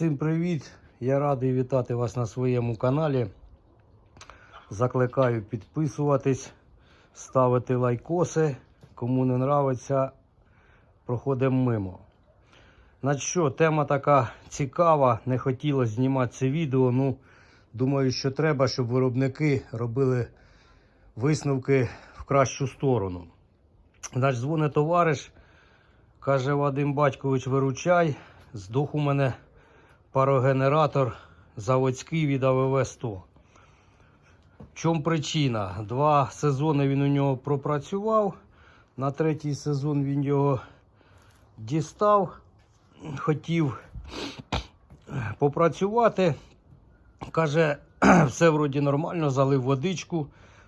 Всім привіт! Я радий вітати вас на своєму каналі. Закликаю підписуватись, ставити лайкоси. Кому не нравиться, проходимо мимо. Значить що, тема така цікава, не хотілося знімати це відео. Ну, думаю, що треба, щоб виробники робили висновки в кращу сторону. Значить, дзвонить товариш, каже Вадим Батькович, виручай, здох у мене парогенератор заводський від АВВ 100. В чому причина? Два сезони він у нього пропрацював. На третій сезон він його дістав. Хотів попрацювати. Каже, все вроді нормально, залив водичку.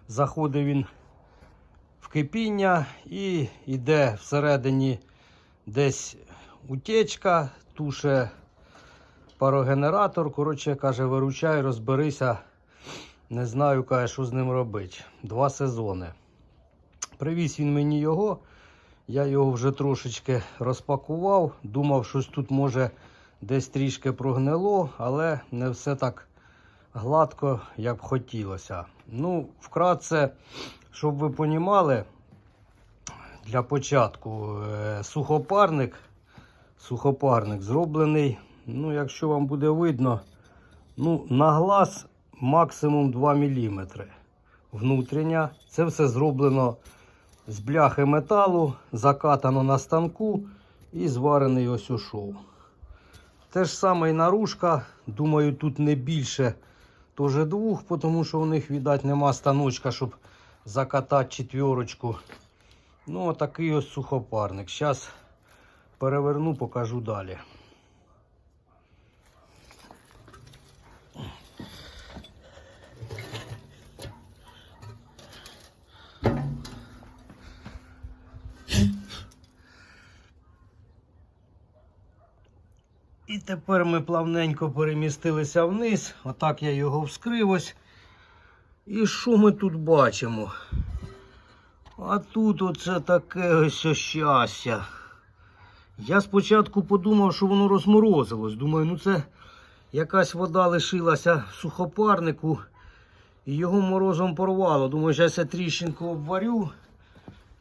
Заходив він в кипіння і йде всередині десь утечка, туше парогенератор. Коротше, каже, виручай, розберися. Не знаю, каже, що з ним робити. Два сезони. Привіз він мені його. Я його вже трошечки розпакував. Думав, щось тут може десь трішки прогнило, але не все так гладко, як б хотілося. Ну, вкратце, щоб ви понімали, для початку е, сухопарник, сухопарник зроблений, ну, якщо вам буде видно, ну, на глаз максимум 2 мм. Внутрішня. Це все зроблено з бляхи металу, закатано на станку і зварений ось у шов. Те ж саме і наружка. Думаю, тут не більше теж двох, тому що у них, віддать, нема станочка, щоб закатати четверочку. Ну, такий ось сухопарник. Зараз переверну, покажу далі. І тепер ми плавненько перемістилися вниз. Отак я його вскрив ось. І що ми тут бачимо? А тут оце таке ось щастя. Я спочатку подумав, що воно розморозилось. Думаю, ну це якась вода лишилася в сухопарнику і його морозом порвало. Думаю, зараз я тріщинку обварю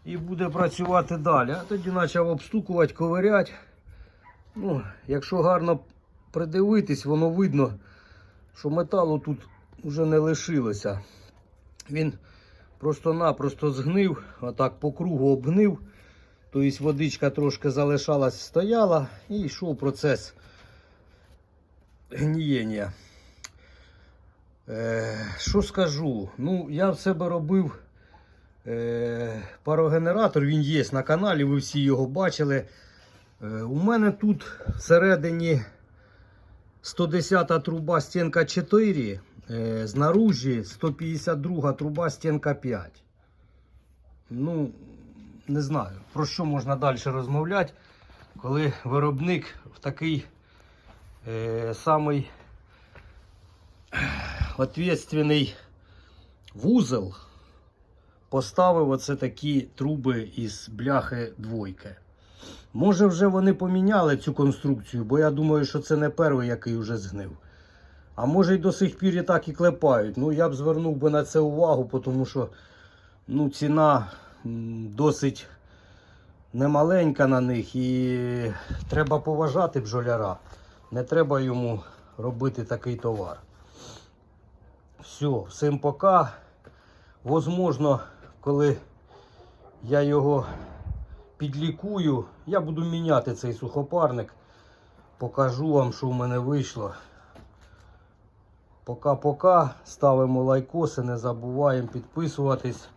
і буде працювати далі. А тоді почав обстукувати, ковиряти. Ну, якщо гарно придивитись, воно видно, що металу тут вже не лишилося. Він просто-напросто згнив, отак по кругу обгнив. Тобто водичка трошки залишалась, стояла і йшов процес гнієння. Е, що скажу? Ну, я в себе робив е, парогенератор, він є на каналі, ви всі його бачили. Е, у мене тут всередині 110 труба стінка 4, е, знаружі 152 труба стінка 5. Ну, не знаю, про що можна далі розмовляти, коли виробник в такий е, самий відповідальний вузол поставив оце такі труби із бляхи двойки. Може, вже вони поміняли цю конструкцію, бо я думаю, що це не перший, який вже згнив. А може й до сих пір і так і клепають. Ну, я б звернув би на це увагу, тому що ну, ціна досить немаленька на них і треба поважати бджоляра. Не треба йому робити такий товар. Все, всім пока. Возможно, коли я його підлікую, я буду міняти цей сухопарник. Покажу вам, що в мене вийшло. Пока-пока. Ставимо лайкоси, не забуваємо підписуватись.